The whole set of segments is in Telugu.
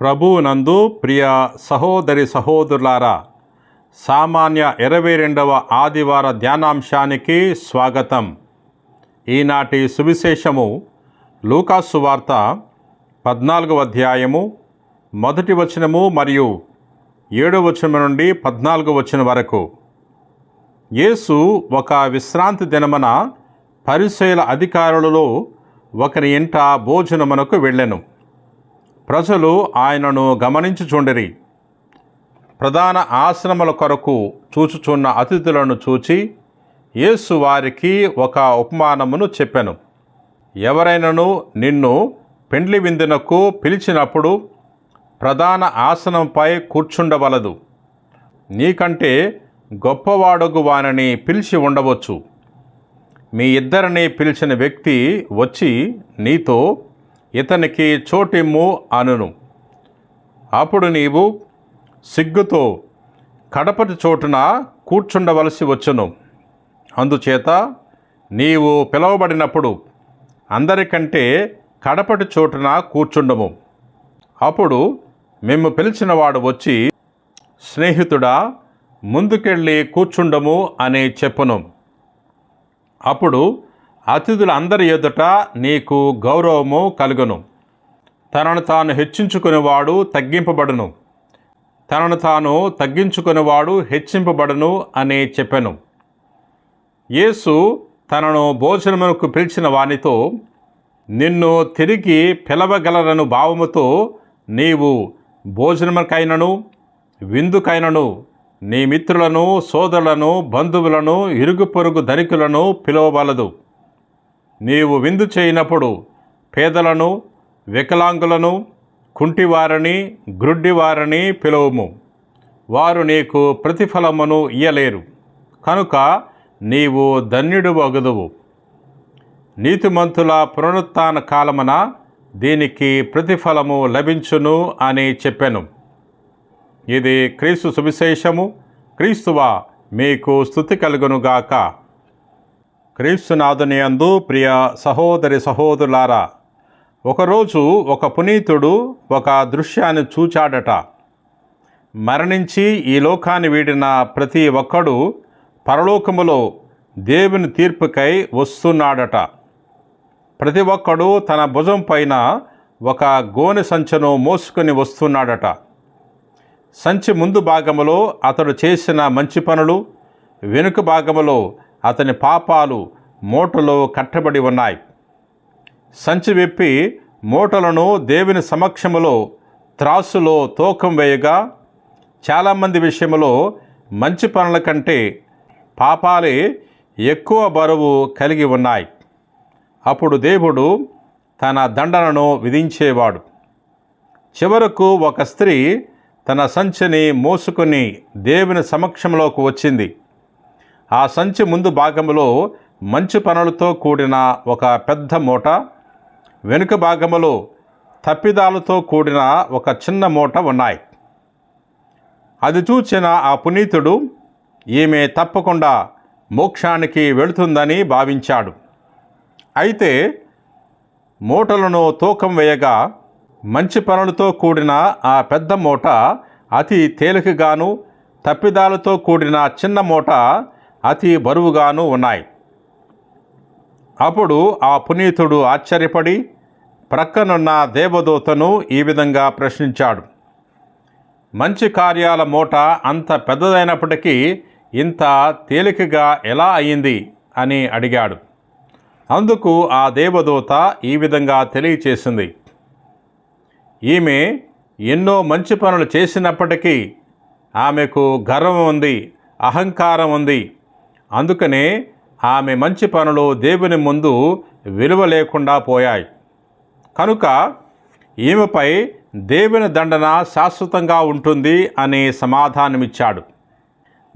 ప్రభువునందు ప్రియ సహోదరి సహోదరులారా సామాన్య ఇరవై రెండవ ఆదివార ధ్యానాంశానికి స్వాగతం. ఈనాటి సువిశేషము లూకాసు వార్త పద్నాలుగవ అధ్యాయము మొదటి వచనము మరియు ఏడవ వచనం నుండి పద్నాలుగు వచనం వరకు. యేసు ఒక విశ్రాంతి దినమున పరిశైల అధికారులలో ఒకరి ఇంట భోజనమునకు వెళ్ళెను. ప్రజలు ఆయనను గమనించుచుండిరి. ప్రధాన ఆశ్రమల కొరకు చూచుచున్న అతిథులను చూచి యేసు వారికి ఒక ఉపమానమును చెప్పెను. ఎవరైనను నిన్ను పెండ్లి విందునకు పిలిచినప్పుడు ప్రధాన ఆసనంపై కూర్చుండవలదు. నీకంటే గొప్పవాడగు వానని పిలిచి ఉండవచ్చు. మీ ఇద్దరిని పిలిచిన వ్యక్తి వచ్చి నీతో ఇతనికి చోటిమ్ము అనును. అప్పుడు నీవు సిగ్గుతో కడపటి చోటున కూర్చుండవలసి వచ్చును. అందుచేత నీవు పిలువబడినప్పుడు అందరికంటే కడపటి చోటున కూర్చుండము. అప్పుడు మేము పిలిచినవాడు వచ్చి స్నేహితుడా ముందుకెళ్ళి కూర్చుండము అని చెప్పును. అప్పుడు అతిథులందరి ఎదుట నీకు గౌరవము కలుగును. తనను తాను హెచ్చించుకునేవాడు తగ్గింపబడును. తనను తాను తగ్గించుకునేవాడు హెచ్చింపబడును అని చెప్పెను. యేసు తనను భోజనమునకు పిలిచిన వానితో నిన్ను తిరిగి పిలవగలరను భావముతో నీవు భోజనముకైనను విందుకైనను నీ మిత్రులను సోదరులను బంధువులను ఇరుగు పొరుగు ధనికులను పిలవబలదు నీవు విందు చేయనప్పుడు పేదలను వికలాంగులను కుంటివారని గ్రుడ్డివారని పిలువము. వారు నీకు ప్రతిఫలమును ఇయ్యలేరు. కనుక నీవు ధన్యుడు వగదువు. నీతిమంతుల పునరుత్న కాలమున దీనికి ప్రతిఫలము లభించును అని చెప్పెను. ఇది క్రీస్తు సువిశేషము. క్రీస్తువా మీకు స్థుతి కలుగునుగాక. క్రీస్తునాథుని యందు ప్రియ సహోదరి సహోదరులారా ఒకరోజు ఒక పునీతుడు ఒక దృశ్యాన్ని చూచాడట. మరణించి ఈ లోకాన్ని వీడిన ప్రతి ఒక్కడు పరలోకములో దేవుని తీర్పుకై వస్తున్నాడట. ప్రతి ఒక్కడు తన భుజం పైన ఒక గోనె సంచను మోసుకొని వస్తున్నాడట. సంచి ముందు భాగములో అతడు చేసిన మంచి పనులు వెనుక భాగములో అతని పాపాలు మూటలో కట్టబడి ఉన్నాయి. సంచి విప్పి మూటలను దేవుని సమక్షములో త్రాసులో తూకం వేయగా చాలామంది విషయంలో మంచి పనుల కంటే పాపాలే ఎక్కువ బరువు కలిగి ఉన్నాయి. అప్పుడు దేవుడు తన దండనను విధించేవాడు. చివరకు ఒక స్త్రీ తన సంచిని మోసుకొని దేవుని సమక్షంలోకి వచ్చింది. ఆ సంచి ముందు భాగములో మంచి పనులతో కూడిన ఒక పెద్ద మూట వెనుక భాగములో తప్పిదాలతో కూడిన ఒక చిన్న మూట ఉన్నాయి. అది చూచిన ఆ పునీతుడు ఈమె తప్పకుండా మోక్షానికి వెళుతుందని భావించాడు. అయితే మూటలను తూకం వేయగా మంచి పనులతో కూడిన ఆ పెద్ద మూట అతి తేలికగాను తప్పిదాలతో కూడిన చిన్న మూట అతి బరువుగాను ఉన్నాయి. అప్పుడు ఆ పునీతుడు ఆశ్చర్యపడి ప్రక్కనున్న దేవదూతను ఈ విధంగా ప్రశ్నించాడు. మంచి కార్యాల మూట అంత పెద్దదైనప్పటికీ ఇంత తేలికగా ఎలా అయింది? అని అడిగాడు. అందుకు ఆ దేవదూత ఈ విధంగా తెలియచేసింది. ఈమె ఎన్నో మంచి పనులు చేసినప్పటికీ ఆమెకు గర్వం ఉంది అహంకారం ఉంది. అందుకనే ఆమె మంచి పనులు దేవుని ముందు విలువ లేకుండా పోయాయి. కనుక ఈమెపై దేవుని దండన శాశ్వతంగా ఉంటుంది అని సమాధానమిచ్చాడు.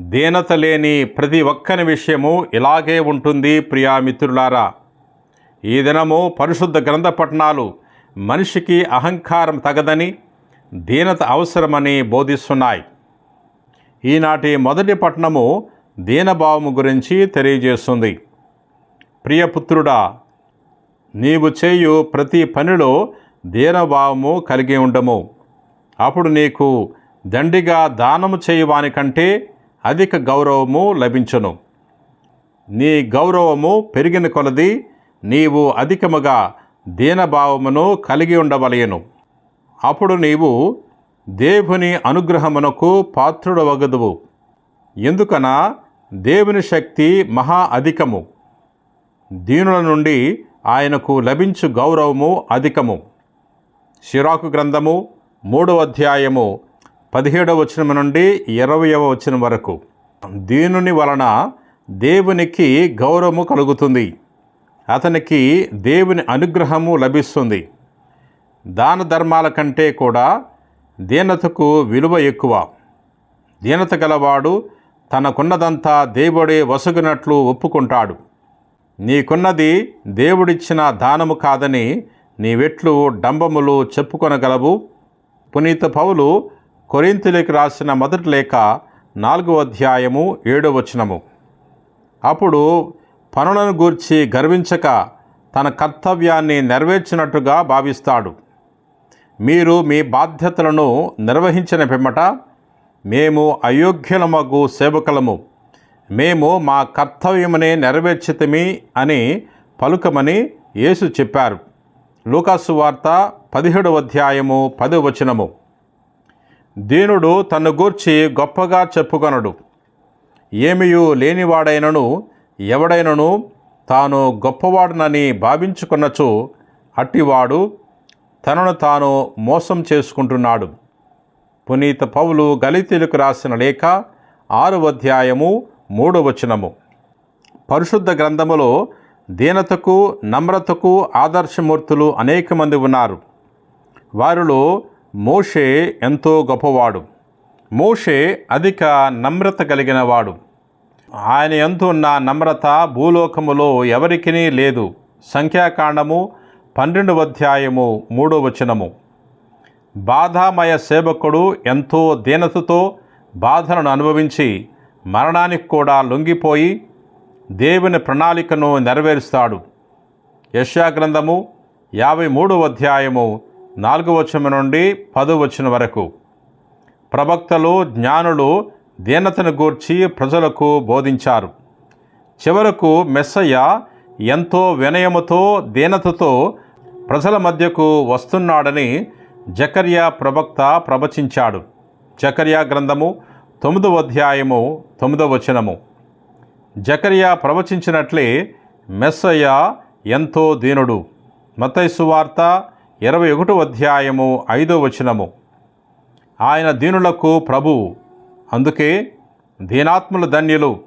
దీనత లేని ప్రతి ఒక్కని విషయము ఇలాగే ఉంటుంది ప్రియా మిత్రులారా. ఈ దినము పరిశుద్ధ గ్రంథ పట్టణాలు మనిషికి అహంకారం తగదని దీనత అవసరమని బోధిస్తున్నాయి. ఈనాటి మొదటి పట్టణము దీనభావము గురించి తెలియజేస్తుంది. ప్రియపుత్రుడా నీవు చేయు ప్రతి పనిలో దీనభావము కలిగి ఉండము. అప్పుడు నీకు దండిగా దానము చేయువాని కంటే అధిక గౌరవము లభించును. నీ గౌరవము పెరిగిన కొలది నీవు అధికముగా దీనభావమును కలిగి ఉండవలయను అప్పుడు నీవు దేవుని అనుగ్రహమునకు పాత్రుడవగదువు. ఎందుకనా? దేవుని శక్తి మహా అధికము. దీనుల నుండి ఆయనకు లభించు గౌరవము అధికము. షిరాకు గ్రంథము మూడవ అధ్యాయము పదిహేడవ వచనం నుండి ఇరవయవ వచనం వరకు. దీనుని వలన దేవునికి గౌరవము కలుగుతుంది. అతనికి దేవుని అనుగ్రహము లభిస్తుంది. దాన ధర్మాల కంటే కూడా దీనతకు విలువ ఎక్కువ. దీనత గలవాడు తనకున్నదంతా దేవుడే వసగునట్లు ఒప్పుకుంటాడు. నీకున్నది దేవుడిచ్చిన దానము కాదని నీవెట్లు డంబములు చెప్పుకొనగలవు. పునీత పౌలు కొరింతులకి రాసిన మొదటి లేఖ నాలుగో అధ్యాయము ఏడో వచనము. అప్పుడు పనులను గూర్చి గర్వించక తన కర్తవ్యాన్ని నెరవేర్చినట్టుగా భావిస్తాడు. మీరు మీ బాధ్యతలను నిర్వహించిన పిమ్మట మేము అయోగ్యులమగు సేవకులము. మేము మా కర్తవ్యమునే నెరవేర్చితమి అని పలుకమని యేసు చెప్పారు. లూకాసు వార్త పదిహేడవ అధ్యాయము పదవచనము దీనుడు తన్ను గూర్చి గొప్పగా చెప్పుకొనడు. ఏమియూ లేనివాడైనను ఎవడైనను తాను గొప్పవాడునని భావించుకున్నచో అట్టివాడు తనను తాను మోసం చేసుకుంటున్నాడు. పునీత పౌలు గలితీలకు రాసిన లేఖ ఆరు అధ్యాయము మూడు వచనము పరిశుద్ధ గ్రంథములో దీనతకు నమ్రతకు ఆదర్శమూర్తులు అనేక మంది ఉన్నారు. వారిలో మోషే ఎంతో గొప్పవాడు. మోషే అధిక నమ్రత కలిగినవాడు. ఆయన ఎంతున్న ఉన్న నమ్రత భూలోకములో ఎవరికీ లేదు. సంఖ్యాకాండము పన్నెండు అధ్యాయము మూడో వచనము బాధామయ సేవకుడు ఎంతో దీనతతో బాధలను అనుభవించి మరణానికి కూడా లొంగిపోయి దేవుని ప్రణాళికను నెరవేరుస్తాడు. యశాగ్రంథము యాభై మూడవ అధ్యాయము నాలుగు వచనం నుండి పదో వచనం వరకు. ప్రవక్తలు జ్ఞానులు దీనతను గూర్చి ప్రజలకు బోధించారు. చివరకు మెస్సయ్య ఎంతో వినయముతో దీనతతో ప్రజల మధ్యకు వస్తున్నాడని జకర్యా ప్రవక్త ప్రవచించాడు. జకర్యా గ్రంథము తొమ్మిదవ అధ్యాయము తొమ్మిదవ వచనము. జకర్యా ప్రవచించినట్లే మెస్సయ్య ఎంతో దీనుడు. మతైసు వార్త ఇరవై ఒకటో అధ్యాయము ఐదో వచనము. ఆయన దీనులకు ప్రభువు అందుకే దీనాత్ముల ధన్యులు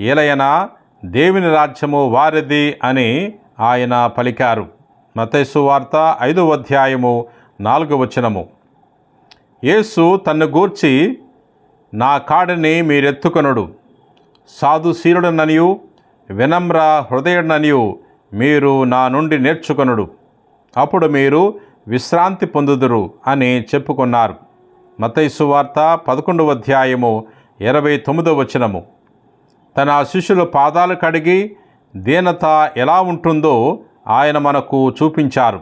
ఏలయనా దేవుని రాజ్యము వారిది అని ఆయన పలికారు. మతైసు వార్త ఐదో అధ్యాయము నాలుగో వచనము. యేసు తన్ను గూర్చి నా కాడని మీరెత్తుకొనుడు. సాధుశీలుడననియు వినమ్ర హృదయుడననియు మీరు నా నుండి నేర్చుకొనుడు. అప్పుడు మీరు విశ్రాంతి పొందుదురు అని చెప్పుకున్నారు. మతైసు వార్త పదకొండవ అధ్యాయము ఇరవై తొమ్మిదవ వచనము. తన శిష్యుల పాదాలు కడిగి దీనత ఎలా ఉంటుందో ఆయన మనకు చూపించారు.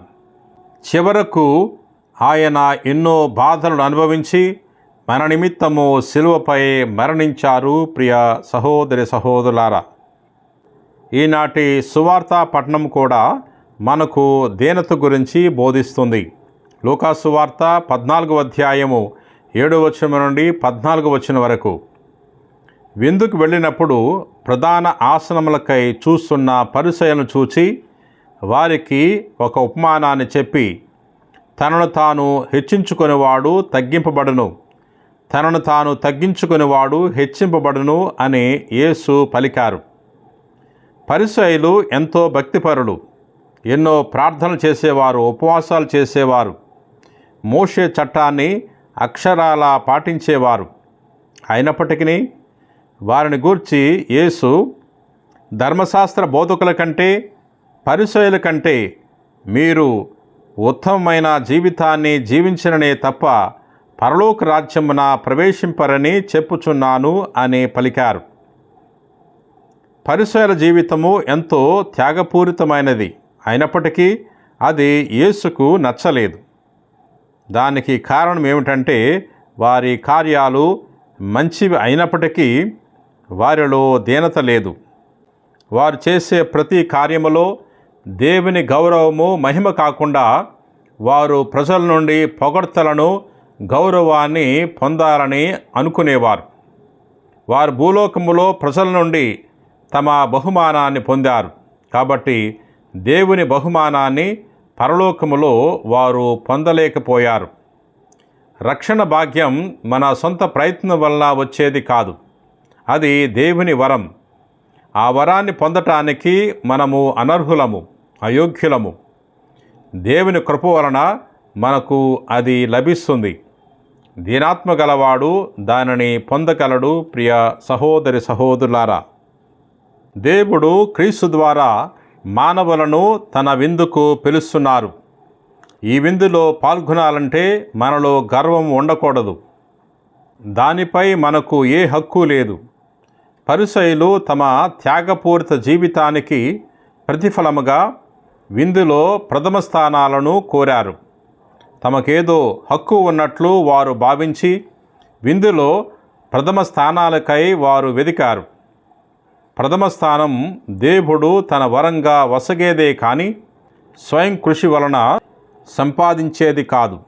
చివరకు ఆయన ఎన్నో బాధలను అనుభవించి మన నిమిత్తము శిలువపై మరణించారు. ప్రియ సహోదరి సహోదరులారా ఈనాటి సువార్త పట్టణం కూడా మనకు దీనత గురించి బోధిస్తుంది. లోకా సువార్త పద్నాలుగు అధ్యాయము ఏడో వచనం నుండి పద్నాలుగు వచనం వరకు. విందుకు వెళ్ళినప్పుడు ప్రధాన ఆసనములకై చూస్తున్న పరిచయను చూచి వారికి ఒక ఉపమానాన్ని చెప్పి తనను తాను హెచ్చించుకునేవాడు తగ్గింపబడును. తనను తాను తగ్గించుకునేవాడు హెచ్చింపబడును అని యేసు పలికారు. పరిసయులు ఎంతో భక్తిపరులు. ఎన్నో ప్రార్థనలు చేసేవారు ఉపవాసాలు చేసేవారు. మోషే చట్టాన్ని అక్షరాల పాటించేవారు. అయినప్పటికీ వారిని గూర్చి యేసు ధర్మశాస్త్ర బోధకుల కంటే పరిసయుల కంటే మీరు ఉత్తమమైన జీవితాన్ని జీవించననే తప్ప పరలోక రాజ్యమున ప్రవేశింపరని చెప్పుచున్నాను అని పలికారు. పరిసర జీవితము ఎంతో త్యాగపూరితమైనది. అయినప్పటికీ అది యేసుకు నచ్చలేదు. దానికి కారణం ఏమిటంటే వారి కార్యాలు మంచివి అయినప్పటికీ వారిలో దీనత లేదు. వారు చేసే ప్రతి కార్యములో దేవుని గౌరవము మహిమ కాకుండా వారు ప్రజల నుండి పొగడ్తలను గౌరవాన్ని పొందాలని అనుకునేవారు. వారు భూలోకములో ప్రజల నుండి తమ బహుమానాన్ని పొందారు. కాబట్టి దేవుని బహుమానాన్ని పరలోకములో వారు పొందలేకపోయారు. రక్షణ భాగ్యం మన సొంత ప్రయత్నం వల్ల వచ్చేది కాదు. అది దేవుని వరం. ఆ వరాన్ని పొందటానికి మనము అనర్హులము. అయోగ్యులము. దేవుని కృప వలన మనకు అది లభిస్తుంది. దీనాత్మ గలవాడు దానిని పొందగలడు ప్రియ సహోదరి సహోదరులారా. దేవుడు క్రీస్తు ద్వారా మానవులను తన విందుకు పిలుస్తున్నారు. ఈ విందులో పాల్గొనాలంటే మనలో గర్వం ఉండకూడదు. దానిపై మనకు ఏ హక్కు లేదు. పరిసయులు తమ త్యాగపూరిత జీవితానికి ప్రతిఫలముగా విందులో ప్రథమ స్థానాలను కోరారు. తమకేదో హక్కు ఉన్నట్లు వారు భావించి విందులో ప్రథమ స్థానాలకై వారు వెదికారు. ప్రథమ స్థానం దేవుడు తన వరంగా వసగేదే కానీ స్వయం కృషి వలన సంపాదించేది కాదు.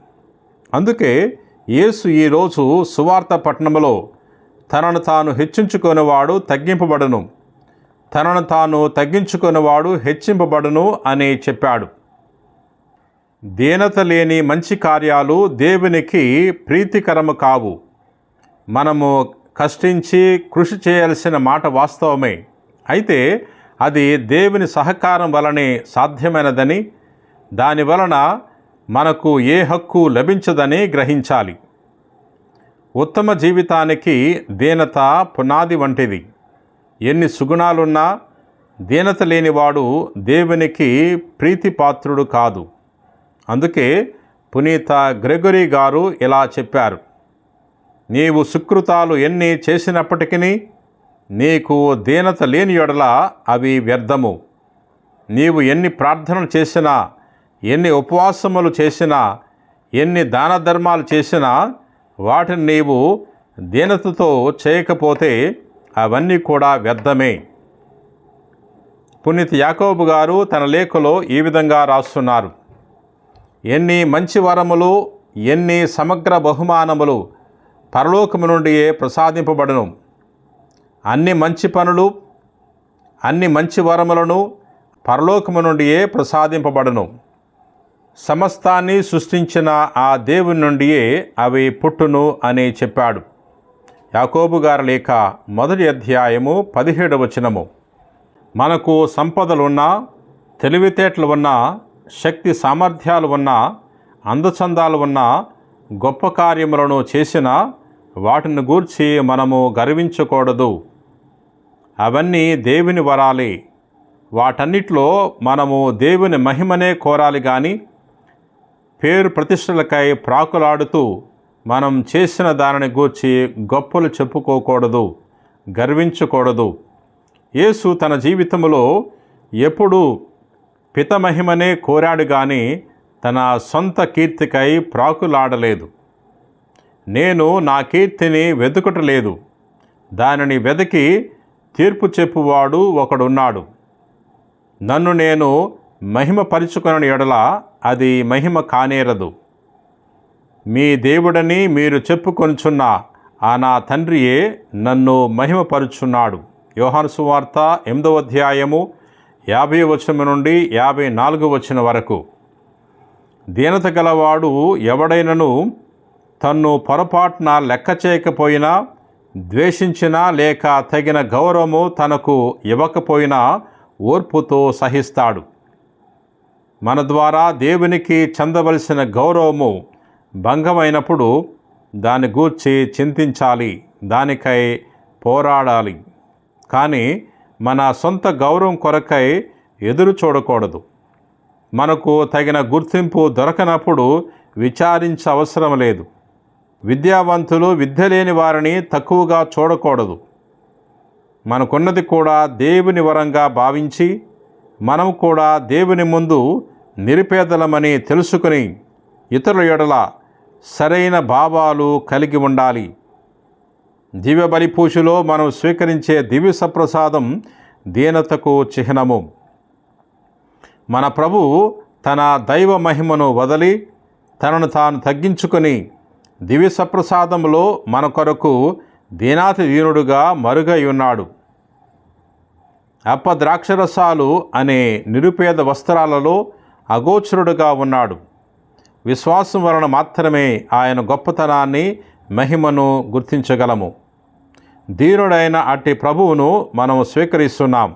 అందుకే యేసు ఈరోజు సువార్త పట్టణంలో తనను తాను హెచ్చించుకునేవాడు తగ్గింపబడను. తనను తాను తగ్గించుకునేవాడు హెచ్చింపబడును అని చెప్పాడు. దీనత లేని మంచి కార్యాలు దేవునికి ప్రీతికరము కావు. మనము కష్టించి కృషి చేయాల్సిన మాట వాస్తవమే. అయితే అది దేవుని సహకారం వలనే సాధ్యమైనదని దాని వలన మనకు ఏ హక్కు లభించదని గ్రహించాలి. ఉత్తమ జీవితానికి దీనత పునాది వంటిది. ఎన్ని సుగుణాలున్నా దీనత లేనివాడు దేవునికి ప్రీతిపాత్రుడు కాదు. అందుకే పునీత గ్రెగరీ గారు ఇలా చెప్పారు. నీవు సుకృతాలు ఎన్ని చేసినప్పటికీ నీకు దీనత లేని ఎడల అవి వ్యర్థము. నీవు ఎన్ని ప్రార్థనలు చేసినా ఎన్ని ఉపవాసములు చేసినా ఎన్ని దాన ధర్మాలు చేసినా వాటిని నీవు దీనతతో చేయకపోతే అవన్నీ కూడా వ్యర్థమే. పునీత్ యాకోబు గారు తన లేఖలో ఈ విధంగా రాస్తున్నారు. ఎన్ని మంచి వరములు ఎన్ని సమగ్ర బహుమానములు పరలోకము నుండియే ప్రసాదింపబడును. అన్ని మంచి పనులు అన్ని మంచి వరములను పరలోకము నుండియే ప్రసాదింపబడును. సమస్తాన్ని సృష్టించిన ఆ దేవుని నుండియే అవి పుట్టును అని చెప్పాడు. యాకోబు గారి లేఖ మొదటి అధ్యాయము పదిహేడు వచనము. మనకు సంపదలున్నా తెలివితేటలు ఉన్నా శక్తి సామర్థ్యాలు ఉన్నా అందచందాలు ఉన్నా గొప్ప కార్యములను చేసిన వాటిని గూర్చి మనము గర్వించకూడదు. అవన్నీ దేవుని వరాలి. వాటన్నిటిలో మనము దేవుని మహిమనే కోరాలి కానీ పేరు ప్రతిష్టలకై ప్రాకులాడుతూ మనం చేసిన దానిని గూర్చి గొప్పలు చెప్పుకోకూడదు గర్వించకూడదు. యేసు తన జీవితంలో ఎప్పుడూ పితమహిమనే కోరాడు కానీ తన సొంత కీర్తికై ప్రాకులాడలేదు. నేను నా కీర్తిని వెతుకటలేదు దానిని వెతికి తీర్పు చెప్పువాడు ఒకడున్నాడు. నన్ను నేను మహిమపరుచుకుని ఎడల అది మహిమ కానేరదు. మీ దేవుడని మీరు చెప్పుకొనుచున్న ఆ నా తండ్రియే నన్ను మహిమపరుచున్నాడు. యోహాను సువార్త ఎనిమిదవ అధ్యాయము యాభై వచనం నుండి యాభై నాలుగు వచ్చిన వరకు. దీనత గలవాడు ఎవడైనను తన్ను పొరపాటున లెక్క చేయకపోయినా ద్వేషించినా లేక తగిన గౌరవము తనకు ఇవ్వకపోయినా ఓర్పుతో సహిస్తాడు. మన ద్వారా దేవునికి చెందవలసిన గౌరవము భంగమైనప్పుడు దాని గూర్చి చింతించాలి దానికై పోరాడాలి. కానీ మన సొంత గౌరవం కొరకై ఎదురు చూడకూడదు. మనకు తగిన గుర్తింపు దొరకనప్పుడు విచారించ అవసరం లేదు. విద్యావంతులు విద్య లేని వారిని తక్కువగా చూడకూడదు. మనకున్నది కూడా దేవుని వరంగా భావించి మనం కూడా దేవుని ముందు నిరుపేదలమని తెలుసుకుని ఇతరుల ఎడల సరైన భావాలు కలిగి ఉండాలి. దివ్య బలిపూజలో మనం స్వీకరించే దివ్య సప్రసాదం దీనతకు చిహ్నము. మన ప్రభు తన దైవ మహిమను వదలి తనను తాను తగ్గించుకొని దివ్య సప్రసాదంలో మన కొరకు దీనాతి దీనుడుగా మరుగై ఉన్నాడు. అప్ప ద్రాక్షరసాలు అనే నిరుపేద వస్త్రాలలో అగోచరుడుగా ఉన్నాడు. విశ్వాసం వలన మాత్రమే ఆయన గొప్పతనాన్ని మహిమను గుర్తించగలము. ధీరుడైన అట్టి ప్రభువును మనం స్వీకరిస్తున్నాం.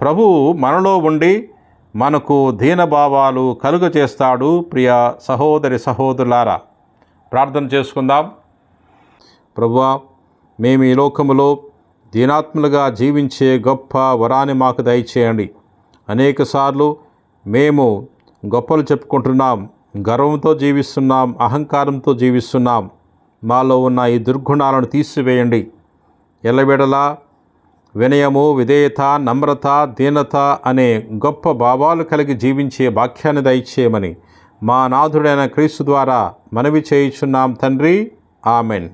ప్రభువు మనలో ఉండి మనకు దీనభావాలు కలుగ చేస్తాడు ప్రియ సహోదరి సహోదరులారా. ప్రార్థన చేసుకుందాం. ప్రభువా మేము ఈ లోకములో దీనాత్ములుగా జీవించే గొప్ప వరాన్ని మాకు దయచేయండి. అనేకసార్లు మేము గొప్పలు చెప్పుకుంటున్నాం గర్వంతో జీవిస్తున్నాం అహంకారంతో జీవిస్తున్నాం. మాలో ఉన్న ఈ దుర్గుణాలను తీసివేయండి. ఎల్లబెడలా వినయము విధేయత నమ్రత దీనత అనే గొప్ప భావాలు కలిగి జీవించే వాక్యాన్ని దయచేయమని మా నాథుడైన క్రీస్తు ద్వారా మనవి చేయుచున్నాం తండ్రి. ఆమెన్.